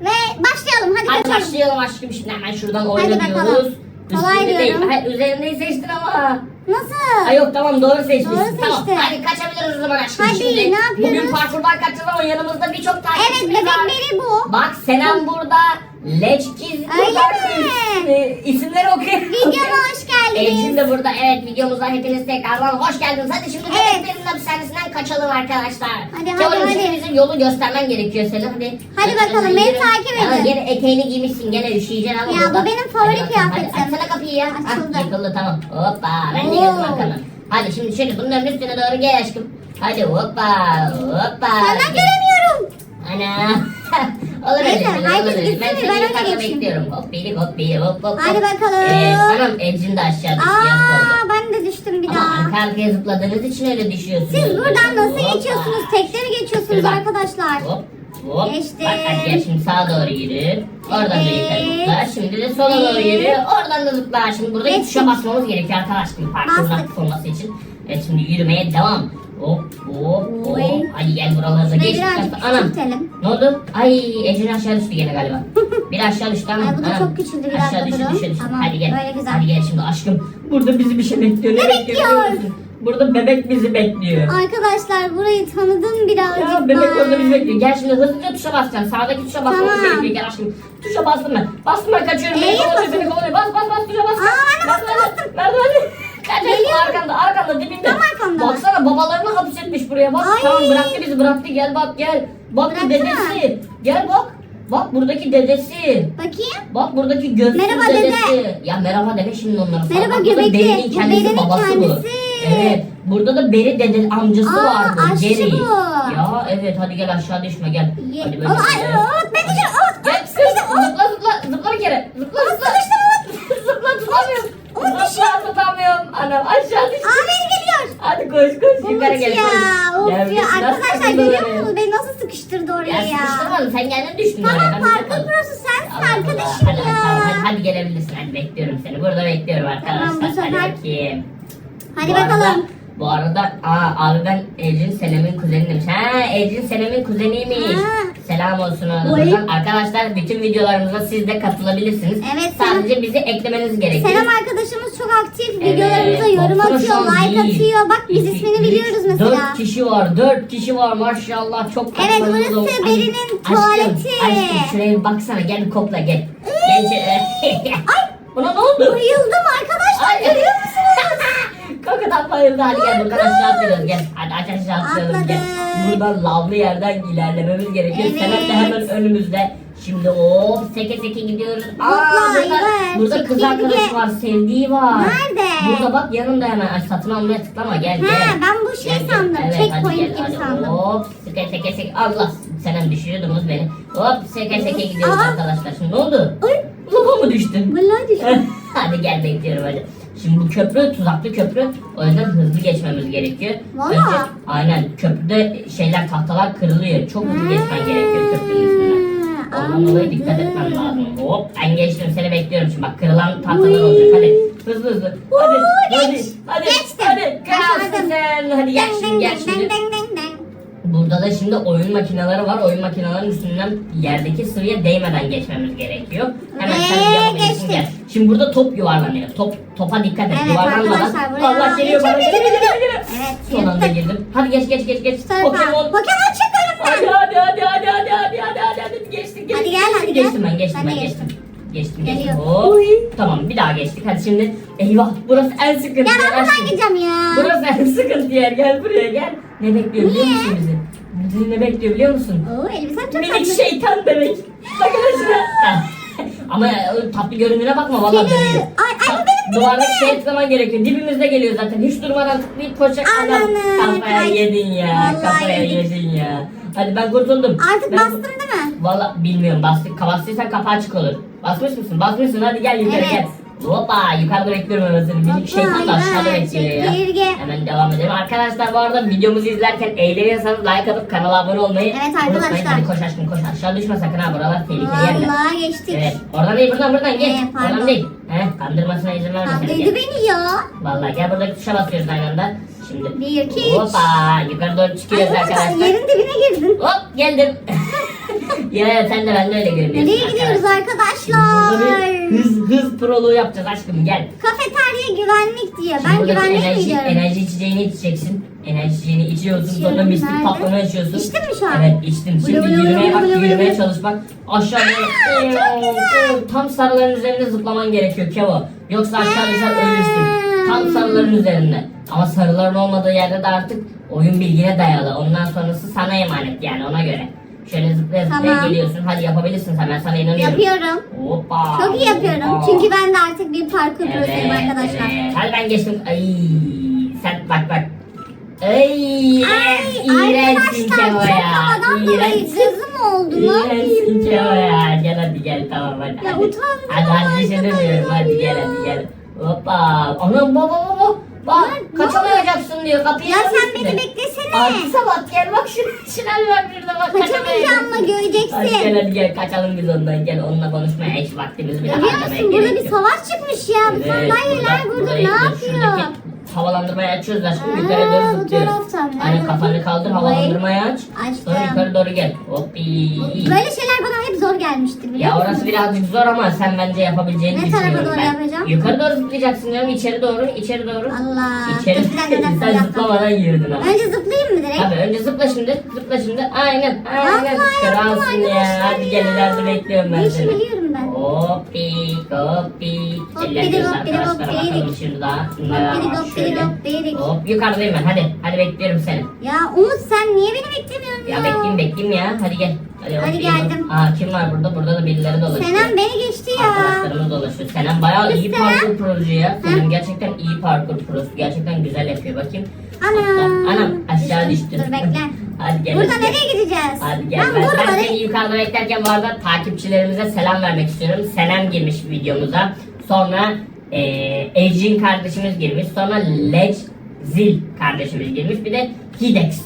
Ve başlayalım. Hadi, Hadi kaçalım. başlayalım aşkım şimdi hemen şuradan Hadi oyna bakalım. Kolay Üstünde değil. diyorum. Hayır üzerindeyi seçtin ama. Nasıl? Ay yok tamam doğru seçmişsin. Doğru Tamam seçtim. hadi kaçabiliriz o zaman aşkım Hadi, şimdi. ne yapıyoruz? Bugün parkurdan kaçacağız ama yanımızda birçok Evet takipçimiz var. bebekleri bu. Bak Senem burada. Leçkiz Öyle isimleri okuyun. Videoma hoş geldiniz. Ecin de burada. Evet videomuza hepiniz tekrardan hoş geldiniz. Hadi şimdi Evet. bebeklerin hapishanesinden kaçalım arkadaşlar. Hadi, hadi, Kemal'im hadi. bize yolu göstermen gerekiyor senin. Hadi. Hadi bakalım, beni takip edin. Gene eteğini giymişsin gene üşüyeceksin ama. Ya, bu burada. benim favori kıyafetim. Hadi açsana kapıyı ya. Açıldı. Ah, yıkıldı tamam. Hoppa ben de geldim arkandan. Hadi şimdi şöyle bunların üstüne doğru gel aşkım. Hadi hoppa hoppa. Senden göremiyorum. Ana. olur Neyse, öyle. herkes olur öyle. gitsin Ben seni Ben öne yukarıda geçeyim. bekliyorum. Hop biri hop biri hop hop. Hadi hop. bakalım. Evet anam Ecin de aşağı düştü yazık oldu. Aa ben de düştüm bir Ama daha. arka arkaya zıpladığınız için öyle düşüyorsunuz. Siz buradan nasıl Hoppa. geçiyorsunuz? Tekte mi geçiyorsunuz Bak. arkadaşlar? Hop hop. Geçtim. Bak hadi gel şimdi sağa doğru yürü. Oradan da yukarı Evet. zıpla. Şimdi de sola doğru yürü. Oradan da zıpla. Şimdi burada Geçtim. tuşa basmamız gerekiyor arkadaşlar. Parkurun Bastık. aktif olması için. Evet şimdi yürümeye devam. Hop hop hop. Oy. Hadi gel buralarda geç. Anam. küçültelim. Ne oldu? Ay Ecin aşağı düştü gene galiba. Bir aşağı düştü ama. Ay, bu da anam. çok küçüldü, bir Aşağı dakika düştü durun. düştü düştü. Tamam, Hadi gel. böyle güzel. Hadi gel şimdi aşkım. Burada bizi bir şey bekliyor. Ne, bekliyor? biliyor bekliyor? musun? Burada bebek bizi bekliyor. Arkadaşlar burayı tanıdım birazcık Ya bebek orada bizi bekliyor. Gel şimdi hızlıca tuşa basacaksın. Sağdaki tuşa basmamız Tamam. gerekiyor. Gel aşkım. Tuşa bastım ben. Bastım ben kaçıyorum. Beni kovalıyor basın. kovalıyor. Bas bas bas tuşa bas. Aa, ben Bas, bastım, bas, bastım. Nerede hadi. Kaç Geliyorum. arkanda arkanda dibinde. Tam arkamda. Baksana babalarını hapsetmiş buraya bak. Ay. Tamam bıraktı bizi bıraktı. Gel bak gel. Bak Bıraksana. dedesi. Gel bak. Bak buradaki dedesi. Bakayım. Bak buradaki gözsüz Merhaba dedesi. dede. Ya merhaba deme şimdi onlara. Merhaba bak, bu da göbekli. Beri'nin Bu kendisi Beri'nin babası bu. kendisi. Evet. Burada da Beri dede amcası Aa, vardı. aşçı bu. Ya evet hadi gel aşağı düşme gel. Ye- Hadi. Ama ay, gel. Umut ben düşüyorum. Umut. Gel Umut sıkıştım. Umut. zıpla zıpla zıpla bir kere. Zıpla zıpla. zıpla tutamıyorum. Umut Zıpla tutamıyorum. Anam aşağı düş. Aa beni geliyor. Hadi koş koş yukarı gel. ya. koş. Of Gel, ya. biz nasıl Arkadaşlar takıldık görüyor oraya? musunuz? Beni nasıl sıkıştırdı oraya Ya ya. sıkıştırmadın sen kendin düştün oraya. Tamam Ben parkur tutamadım. prosu sensin Allah Allah. arkadaşım hadi, ya. Hadi, tamam, hadi, hadi gelebilirsin. Hadi bekliyorum seni. Burada bekliyorum arkadaşlar. Tamam, bu sefer- Hadi bakayım. Hadi Bu arada- bakalım. Bu arada aa, abi ben Ecrin Senem'in kuzeniymiş. Ha Ecrin Senem'in kuzeniymiş. Ha. Selam olsun buradan. Arkadaşlar bütün videolarımıza siz de katılabilirsiniz. Evet, Sadece bizi eklemeniz gerekiyor. Selam arkadaşımız çok aktif. Evet, Videolarımıza yorum atıyor, like bir, atıyor. Bak biz iki, ismini biliyoruz mesela. Dört kişi var. Dört kişi var maşallah. Çok Evet, burası Beri'nin aşkım, tuvaleti. Aşkım şuraya bir baksana gel bir kokla gel. Gel şöyle. Ay. Buna ne oldu? Bayıldım arkadaşlar Ay. Bayıldı. Hadi gel buradan aşağı atlıyoruz. Gel. Hadi aç aşağı atlıyoruz. Gel. Buradan lavlı yerden ilerlememiz gerekiyor. Evet. Senem de hemen önümüzde. Şimdi o seke seke gidiyoruz. Aa, burada, evet. burada kız arkadaş gel. var. Sevdiği var. Nerede? Burada bak yanında hemen. Ay, satın almaya tıklama gel gel. Ha, ben bu şey Gel, gel. sandım, Evet, checkpoint gel, gibi hadi. sandım. Hop seke seke seke. Allah Senem düşürüyordunuz beni. Hop seke seke gidiyoruz Aa. arkadaşlar. Şimdi ne oldu? Ay. Lafa mı düştün? Vallahi düştüm. hadi gel bekliyorum hadi. Şimdi bu köprü tuzaklı köprü. O yüzden hızlı geçmemiz gerekiyor. Valla. Önce- aynen köprüde şeyler tahtalar kırılıyor. Çok hızlı geçmen gerekiyor köprünün üstünden. Ondan dolayı dikkat etmen lazım. Hop ben geçtim seni bekliyorum şimdi bak kırılan tahtalar olacak hadi. Hızlı hızlı. Hadi hadi hadi. Geçtim. Hadi Başardım. sen. Hadi gel şimdi gel şimdi. Burada da şimdi oyun makineleri var. Oyun makinelerinin üstünden yerdeki sıvıya değmeden geçmemiz gerekiyor. Hemen sen yapabilirsin gel. Şimdi burada top yuvarlanıyor. Top topa dikkat et. Evet Yuvarlanmadan. arkadaşlar, buraya Allah geliyor bana. Geliyor, geliyor, geliyor. Evet, Son anda girdim. Hadi geç geç geç geç. Tarafa. Pokemon. Pokemon çık Hadi önümden. hadi hadi hadi hadi hadi hadi hadi hadi geçtik geçtik. Hadi gel, hadi gel. Geçtim ben geçtim Ben geçtim. Geçtim Geliyor. geçtim. Hop. Uy. Tamam bir daha geçtik. Hadi şimdi eyvah burası en sıkıntı Ya ben yer buradan gideceğim ya. Burası en sıkıntı yer. Gel buraya gel. Ne bekliyor biliyor Niye? musun bizi? Bizi ne bekliyor biliyor musun? Oo elbisem çok Minik tatlı. şeytan bebek. Bakın şuna. Ama ya, o tatlı görününe bakma dönüyor. Ay, ay, Duvardaki şey tıklaman gerekiyor. Dibimizde geliyor zaten. Hiç durmadan tıklayıp koşacak adam. Ananı, Kafaya ay. yedin ya. Vallahi Kafaya yedik. yedin ya. Hadi ben kurtuldum. Artık Ben- bastım değil mi? Valla bilmiyorum bastık. Bastıysan kapağı açık olur. Basmış mısın? Basmışsın hadi gel yukarı Evet. gel. Hoppa yukarıda bekliyorum hemen seni. Minik şeytan da aşağıda bekliyor ya. Hemen devam edelim. Arkadaşlar bu arada videomuzu izlerken eğleniyorsanız like atıp kanala abone olmayı Evet unutmayın. arkadaşlar. Hadi koş aşkım koş. Aşağı düşme sakın ha buralar tehlikeli yerler. Vallahi geçtik. Evet. Oradan değil buradan buradan geç. Evet, pardon. oradan değil. He, kandırmasına izin verme seni. Kandırdı Gel. beni ya. Vallahi gel buradaki tuşa basıyoruz aynı anda. Şimdi. Bir, iki, üç. Hoppa yukarı doğru Ay çıkıyoruz Umut arkadaşlar. yerin dibine girdin. Hop geldim. ya sen de ben de öyle görünüyorsun. Nereye gidiyoruz burada arkadaşlar? bir hız, hız proluğu yapacağız aşkım gel. Kafeterya güvenlik diyor. Şimdi Ben buradaki güvenliğe mi enerji, gidiyorum? enerji içeceğini içeceksin. Enerji içeceğini içiyorsun İçiyorum, sonra mistik nerede? patlama yaşıyorsun. İçtin mi şu an? Evet içtim. Bulu Şimdi bulu bulu yürümeye bulu bak bulu yürümeye bulu. çalış bak. Aşağıya çok güzel. tam sarıların üzerinde zıplaman gerekiyor Kevo. Yoksa aşağı düşer ölürsün. Tam sarıların üzerinde. Ama sarıların olmadığı yerde de artık oyun bilgine dayalı. Ondan sonrası sana emanet yani ona göre. Şöyle zıplaya zıplaya Tamam. geliyorsun. Hadi yapabilirsin sen ben sana inanıyorum. Yapıyorum. Hoppa. Çok iyi yapıyorum. hoppa. Çünkü ben de artık bir parkur prosuyum arkadaşlar. Evet. Hadi ben geçtim. Ay sen bak bak. Ay, Ay iğrençsin arkadaşlar Kevo çok ya. havadan dolayı İğrençsin. gözüm oldu. Ne İğrençsin yapayım Kevo ya? Gel hadi gel tamam hadi. Ya hadi. utandım Hadi hadi şey arkadaşlar demiyorum. Hadi gel hadi gel. Hoppa. Anam baba baba. Bak kaçamayacaksın diyor. Kapıyı Ya sen beni beklesene. Artiste bak gel bak. Şuna bak bir de bak. Kaçamayacağım mı Hadi gel göreceksin. hadi gel kaçalım biz ondan gel onunla konuşmaya hiç vaktimiz bile Görüyor musun? Burada bir savaş çıkmış ya. Bu sandalyeler burada- burada ne yapıyor? Havalandırmayı açıyoruz aşkım yukarı doğru zıplıyoruz. evet. kafanı kaldır havalandırmayı aç. Sonra açtım. yukarı doğru gel. Hoppi. Böyle şeyler bana gelmiştir biliyor Ya musun? orası birazcık zor ama sen bence yapabileceğini Ne düşünüyorum tarafa doğru ben. yapacağım? Yukarı doğru zıplayacaksın diyorum içeri doğru içeri doğru. Allah. İçeri Dur, bir dakika, bir dakika, bir sen dakika. zıplamadan yürüdün ama. Önce zıplayayım mı direkt? Tabii önce zıpla şimdi zıpla şimdi aynen aynen. Vallahi yaptım Kralsın ya arkadaşlar hadi gel ya. ileride bekliyorum ben Bu işi seni. biliyorum Hoppidi, Elleriyoruz hoppidi, arkadaşlar bakalım şurada. Ne Hoppidi, var şöyle. hoppidik. Hop yukarıdayım ben hadi. Hadi bekliyorum seni. Ya Umut sen niye beni beklemiyorsun ya? Ya bekleyeyim bekleyeyim ya. Hadi gel. Hadi, Hadi hoppik. geldim. Aa kim var burada? Burada da birileri dolaşıyor. Senem beni geçti ya. Arkadaşlarımız dolaşıyor. Senem bayağı iyi Senem. parkur prosu ya. Senem gerçekten iyi parkur prosu. Gerçekten güzel yapıyor. Bakayım. Anam. Anam aşağı düştün. Dur bekle. Hadi gel. Burada hadi. nereye gideceğiz? Hadi gel. Ben Ben, ben seni yukarıda beklerken bu arada takipçilerimize selam vermek istiyorum. Senem girmiş videomuza. Sonra e, Ejin kardeşimiz girmiş. Sonra Lec Zil kardeşimiz girmiş. Bir de Hidex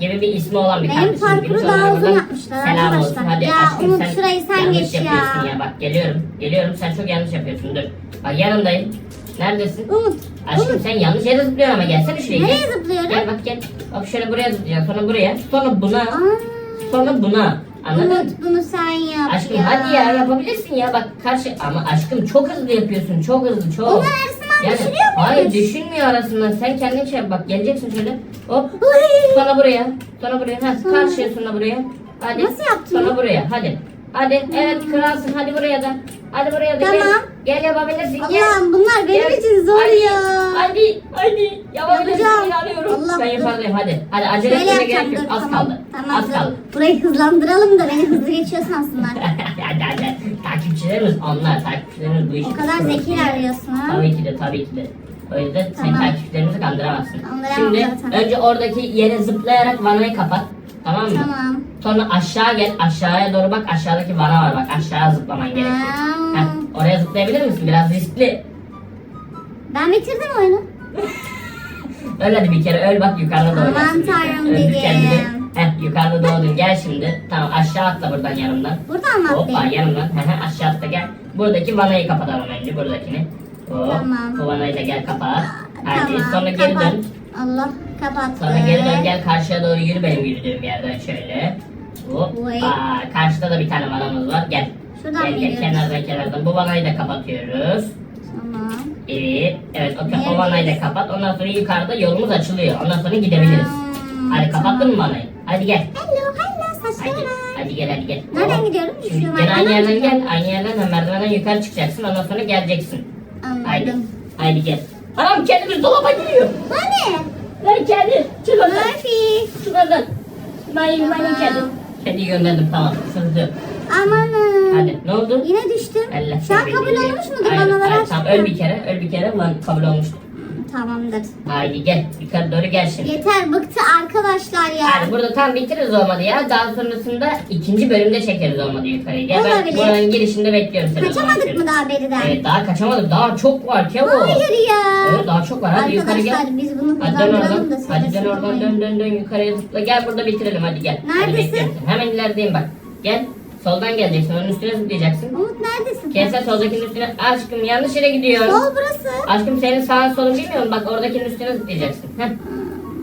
gibi bir ismi olan bir Benim kardeşimiz parkuru girmiş. daha uzun buradan yapmışlar Selam arkadaşlar. olsun. Hadi Ya aşkım Umut, sen şurayı sen geç ya. yapıyorsun ya. Bak geliyorum. Geliyorum. Sen çok yanlış yapıyorsun. Dur. Bak yanındayım. Neredesin? Umut. Aşkım Umut. sen yanlış yere zıplıyorsun ama gelsene şuraya. Nereye gel. zıplıyorum? Gel bak gel. Bak şöyle buraya zıplayacaksın. Sonra buraya. Sonra buna. Sonra buna. Anladın? Umut bunu sen yap Aşkım ya. hadi ya yapabilirsin ya bak karşı ama aşkım çok hızlı yapıyorsun çok hızlı çok. Onlar arasından düşürüyor muyuz? Hayır düşürmüyor arasından sen kendin şey yap bak geleceksin şöyle hop Uy. sonra buraya sonra buraya ha karşıya sonra buraya hadi Nasıl yaptın sonra ya? buraya hadi hadi evet kralsın hadi buraya da hadi buraya da gel Tamam. gel yapabilirsin gel. Allah'ım bunlar benim Gel. için zor hadi, ya. Hadi hadi yapabilirsin Yapacağım. inanıyorum. Allah ben dur. yukarıdayım hadi hadi acele Şöyle etmene yapacağım gerek dur. yok az tamam. kaldı Tamam az dur. kaldı. Burayı hızlandıralım da beni hızlı geçiyor sansınlar. hadi hadi. Takipçilerimiz onlar. Takipçilerimiz bu işi. o kadar zekiler diyorsun ha. Tabii ki de tabii ki de. O yüzden sen Tamam. takipçilerimizi kandıramazsın. Kandıramam Şimdi zaten. önce oradaki yere zıplayarak vanayı kapat. Tamam mı? Tamam. Sonra aşağı gel. Aşağıya doğru bak. Aşağıdaki vana var bak. Aşağı zıplaman gerekiyor. Heh, oraya zıplayabilir misin? Biraz riskli. Ben bitirdim oyunu. Öl hadi bir kere öl bak yukarıda doğru. Aman tanrım dedim. Heh yukarıda doğdun gel şimdi. Tamam aşağı atla buradan yanımdan. Buradan mı Hoppa atlayayım? yanımdan. Hı hı, aşağı atla gel. Buradaki vanayı kapatalım önce buradakini. Hop. Tamam. Bu vanayı da gel kapat. Hadi Tamam, sonra geri kapat. dön. Allah kapattı. Sonra geri dön gel karşıya doğru yürü benim yürüdüğüm yerden şöyle. Vay. Aa, karşıda da bir tane vanamız var. Gel. Şuradan gel gel kenardan kenardan. Bu vanayı da kapatıyoruz. Tamam. Evet. Evet o, o vanayı da kapat. Ondan sonra yukarıda yolumuz açılıyor. Ondan sonra gidebiliriz. Hmm, Hadi kapattın tamam. mı vanayı? Hadi gel. Hello hello Hadi, hadi gel hadi gel. Nereden Hop. gidiyorum? Şu gene aynı yerden gel. Aynı yerden de merdivenden yukarı çıkacaksın. Ondan sonra geleceksin. Haydi. Anladım. Haydi gel. Anam kedimiz dolaba giriyor. Hadi. Lan kedi. Çık oradan. Murphy. Çık oradan. Benim benim Tamam. Kediyi gönderdim tamam. Yok. Amanın. Hadi ne oldu? Yine düştüm. Allah seni kabul olmuş mudur bana ver. Tamam öl bir kere. Öl bir kere. Lan kabul olmuştu. Tamamdır. Haydi gel. Yukarı doğru gel şimdi. Yeter bıktı arkadaşlar ya. Yani burada tam bitiririz olmadı ya. Daha sonrasında ikinci bölümde çekeriz olmadı yukarıya. Gel ben Olabilir. buranın girişinde bekliyorum seni. o zaman Kaçamadık mı daha beriden? Evet daha kaçamadık. Daha çok var Kevo. Hayır ya. Evet daha çok var. Hadi yukarı gel. Arkadaşlar biz bunu Hadi dön da oradan. Hadi dön oradan dön dön dön yukarıya zıpla. Gel burada bitirelim hadi gel. Hadi Neredesin? bekliyorum seni. Hemen ilerideyim bak. Gel. Soldan geleceksin. Onun üstüne zıplayacaksın. Umut neredesin? Gel sen soldakinin üstüne. Aşkım yanlış yere gidiyorsun. Sol burası. Aşkım senin sağın solun bilmiyor musun? Bak oradakinin üstüne zıplayacaksın. Heh.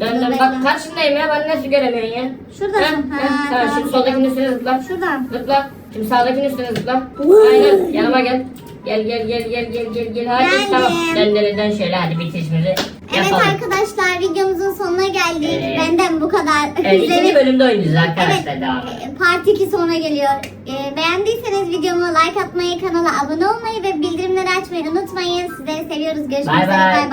Dön dön bak karşındayım ya ben nasıl göremiyorsun ya? Şuradasın. Ha, Ha, tamam şimdi soldakinin üstüne zıpla. Şuradan. Zıpla. Şimdi sağdakinin üstüne zıpla. Aynen yanıma gel. Gel gel gel gel gel gel gel. Hadi Geldim. tamam. Dön dön dön şöyle hadi bitirişimizi Evet yapalım. arkadaşlar videomuzun sonuna geldik. Evet. Benden bu kadar. Evet ikinci bölümde oynayacağız arkadaşlar Evet, devam. e, Part 2 sonra geliyor. E, beğendiyseniz videomu like atmayı, kanala abone olmayı ve bildirimleri açmayı unutmayın. Sizleri seviyoruz. Görüşmek üzere. Bay bay.